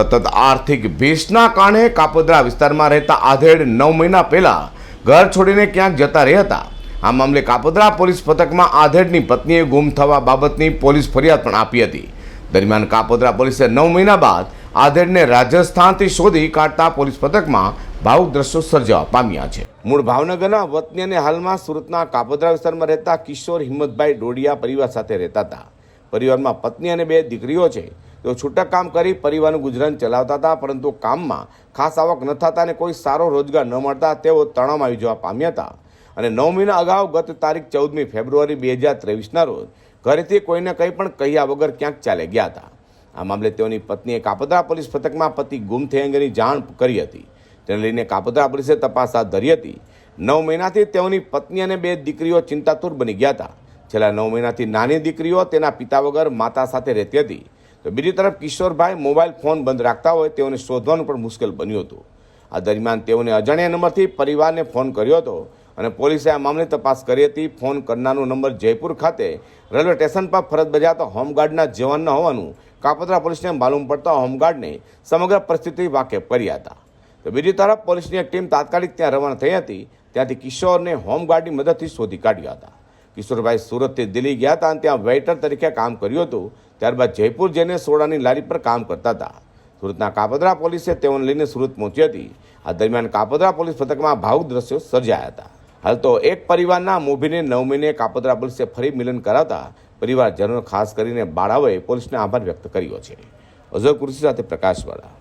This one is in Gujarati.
સતત આર્થિક ભીષના કારણે કાપોદ્રા વિસ્તારમાં રહેતા આધેડ નવ મહિના પહેલા ઘર છોડીને ક્યાંક જતા રહ્યા હતા. આ મામલે કાપોદ્રા પોલીસ પથકમાં આધેડની પત્નીએ ગુમ થવા બાબતની પોલીસ ફરિયાદ પણ આપી હતી. દરમિયાન કાપોદ્રા પોલીસે નવ મહિના બાદ આધેડને રાજસ્થાનથી શોધી કાઢતા પોલીસ પથકમાં ભાવુક દ્રશ્યો સર્જાવા પામ્યા છે. મૂળ ભાવનગરના વતની અને હાલમાં સુરતના કાપોદ્રા વિસ્તારમાં રહેતા કિશોર હિંમતભાઈ ડોડિયા પરિવાર સાથે રહેતા હતા. પરિવારમાં પત્ની અને બે દીકરીઓ છે. તેઓ છૂટક કામ કરી પરિવારનું ગુજરાન ચલાવતા હતા, પરંતુ કામમાં ખાસ આવક ન થતા અને કોઈ સારો રોજગાર ન મળતા તેઓ તણાવમાં આવી જવા પામ્યા હતા. અને નવ મહિના અગાઉ ગત તારીખ ચૌદમી ફેબ્રુઆરી બે હજાર ત્રેવીસના રોજ ઘરેથી કોઈને કંઈ પણ કહ્યા વગર ક્યાંક ચાલે ગયા હતા. આ મામલે તેઓની પત્નીએ કાપોદ્રા પોલીસ પથકમાં પતિ ગુમ થઈ અંગેની જાણ કરી હતી. તેને લઈને કાપોદ્રા પોલીસે તપાસ હાથ ધરી હતી. નવ મહિનાથી તેઓની પત્ની અને બે દીકરીઓ ચિંતાતુર બની ગયા હતા. છેલ્લા નવ મહિનાથી નાની દીકરીઓ તેના પિતા વગર માતા સાથે રહેતી હતી. તો બીજી તરફ કિશોરભાઈ મોબાઈલ ફોન બંધ રાખતા હોય તેઓને શોધવાનું પણ મુશ્કેલ બન્યું હતું. આ દરમિયાન તેઓને અજાણ્યા નંબરથી પરિવારને ફોન કર્યો હતો અને પોલીસે આ મામલે તપાસ કરી હતી. ફોન કરનારનો નંબર જયપુર ખાતે રેલવે સ્ટેશન પર ફરજ બજાવતા હોમગાર્ડના જવાન ન હોવાનું કાપોદ્રા પોલીસને માલુમ પડતા હોમગાર્ડને સમગ્ર પરિસ્થિતિ વાકેફ કર્યા હતા. તો બીજી તરફ પોલીસની એક ટીમ તાત્કાલિક ત્યાં રવાના થઈ હતી. ત્યાંથી કિશોરને હોમગાર્ડની મદદથી શોધી કાઢ્યા હતા. કિશોરભાઈ સુરતથી દિલ્હી ગયા હતા અને ત્યાં વેઇટર તરીકે કામ કર્યું હતું. ત્યારબાદ જયપુર જઈને સોડાની લારી પર કામ કરતા હતા. સુરતના કાપોદ્રા પોલીસે તેઓને લઈને સુરત પહોંચી હતી. આ દરમિયાન કાપોદ્રા પોલીસ પથકમાં ભાવુક દ્રશ્યો સર્જાયા હતા. હાલ તો એક પરિવારના મોભીને નવ મહિને કાપોદ્રા પોલીસે ફરી મિલન કરાવતા પરિવારજનો ખાસ કરીને બાળાઓએ પોલીસને આભાર વ્યક્ત કર્યો છે. અઝર કુર્સી સાથે પ્રકાશવાળા.